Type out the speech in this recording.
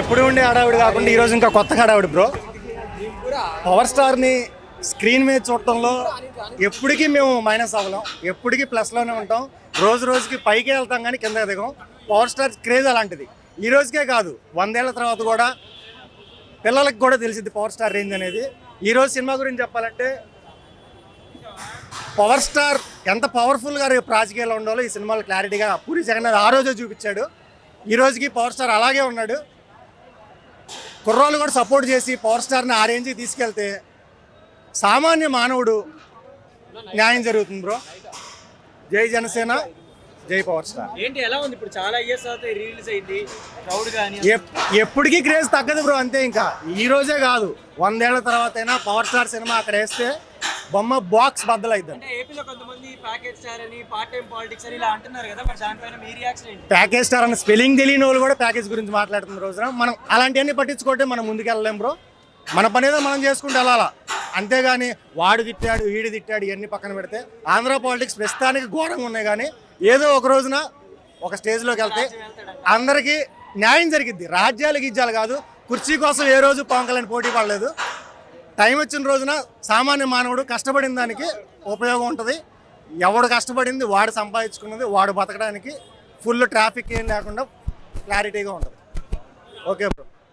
ఎప్పుడు ఉండే హడావిడి కాకుండా ఈరోజు ఇంకా కొత్తగా హడావిడి బ్రో. పవర్ స్టార్ని స్క్రీన్ మీద చూడటంలో ఎప్పటికీ మేము మైనస్ అవ్వలేం. ఎప్పటికీ ప్లస్లోనే ఉంటాం. రోజు రోజుకి పైకి వెళ్తాం కానీ కింద దిగం. పవర్ స్టార్ క్రేజ్ అలాంటిది. ఈ రోజుకే కాదు వందేళ్ళ తర్వాత కూడా పిల్లలకు కూడా తెలిసింది పవర్ స్టార్ రేంజ్ అనేది. ఈరోజు సినిమా గురించి చెప్పాలంటే పవర్ స్టార్ ఎంత పవర్ఫుల్గా రేపు రాజకీయాల్లో ఉండాలో ఈ సినిమాలో క్లారిటీగా పూరి జగన్నాథ్ ఆ రోజే చూపించాడు. ఈ రోజుకి పవర్ స్టార్ అలాగే ఉన్నాడు. కుర్రాళ్ళు కూడా సపోర్ట్ చేసి పవర్ స్టార్ని ఆ రేంజ్కి తీసుకెళ్తే సామాన్య మానవుడు న్యాయం జరుగుతుంది బ్రో. జై జనసేన జై పవర్ స్టార్ ఏంటి ఎలా ఉంది? ఇప్పుడు చాలా ఇయర్స్ రిలీజ్ అయింది. క్రౌడ్ కానీ ఎప్- ఎప్పటికీ క్రేజ్ తగ్గదు బ్రో అంతే ఇంకా. ఈ రోజే కాదు వందేళ్ళ తర్వాత అయినా పవర్ స్టార్ సినిమా అక్కడ వేస్తే బొమ్మ బాక్స్ బద్దలైద్ది ఏపీలో కొంతమంది ప్యాకేజ్ స్టార్ అని పార్ట్ టైం పాలిటిక్స్ అని ఇలా అంటున్నారు కదా మరి దానిపైన మీ రియాక్షన్ ఏంటి? ప్యాకేజ్ స్టార్ అన్న స్పెల్లింగ్ తెలియని వాళ్ళు కూడా ప్యాకేజ్ గురించి మాట్లాడుతున్న రోజున మనం అలాంటివన్నీ పట్టించుకుంటే మనం ముందుకు వెళ్ళలేం బ్రో. మన పని ఏదో మనం చేసుకుంటూ వెళ్ళాలా? అంతేగాని వాడు తిట్టాడు వీడు తిట్టాడు ఇవన్నీ పక్కన పెడితే ఆంధ్ర పాలిటిక్స్ ప్రస్తుతానికి ఘోరంగా ఉన్నాయి కానీ ఏదో ఒక రోజున ఒక స్టేజ్లోకి వెళ్తే అందరికీ న్యాయం జరిగిద్ది. రాజ్యాలు గిజ్జాలు కాదు కుర్చీ కోసం ఏ రోజు పవన్ కళ్యాణ్ పోటీ పడలేదు. టైం వచ్చిన రోజున సామాన్య మానవుడు కష్టపడిన దానికి ఉపయోగం ఉంటుంది. ఎవడు కష్టపడింది వాడు సంపాదించుకున్నది వాడు బతకడానికి ఫుల్ ట్రాఫిక్ ఏం లేకుండా క్లారిటీగా ఉంటుంది. Okay bro